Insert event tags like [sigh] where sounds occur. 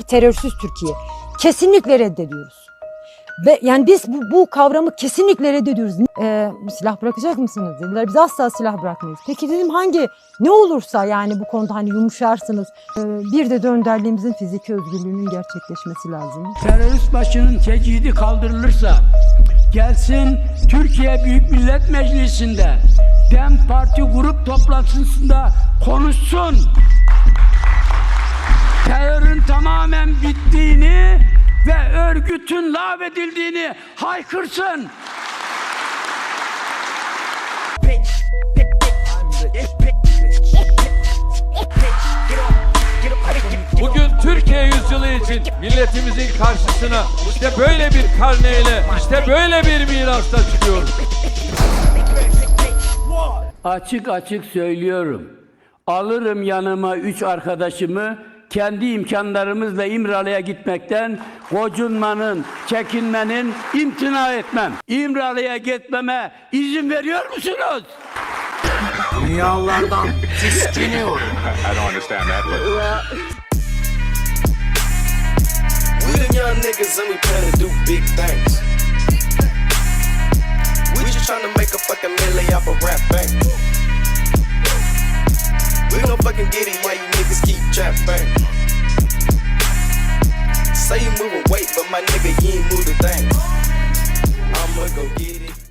terörsüz Türkiye. Kesinlikle reddediyoruz. Ve yani biz bu, bu kavramı kesinlikle reddediyoruz. Ee, silah bırakacak mısınız dediler. Biz asla silah bırakmayız. Peki dedim hangi ne olursa yani bu konuda hani yumuşarsınız. Ee, bir de önderliğimizin fiziki özgürlüğünün gerçekleşmesi lazım. terörist başının tecidi kaldırılırsa gelsin Türkiye Büyük Millet Meclisi'nde DEM Parti grup toplantısında konuşsun. Örgütün lağvedildiğini haykırsın. Bugün Türkiye yüzyılı için milletimizin karşısına işte böyle bir karneyle, işte böyle bir mirasla çıkıyoruz. Açık açık söylüyorum. Alırım yanıma üç arkadaşımı kendi imkanlarımızla İmralı'ya gitmekten gocunmanın, çekinmenin imtina etmem. İmralı'ya gitmeme izin veriyor musunuz? Dünyalardan tiskiniyorum. [laughs] I don't understand that, but We the young niggas and we plan to do big things. We just tryna make a fucking million off a rap bang. We gon' fucking get it while you niggas keep trap bang. Say you moving weight, but my nigga, you ain't move the thing. I'ma go get it.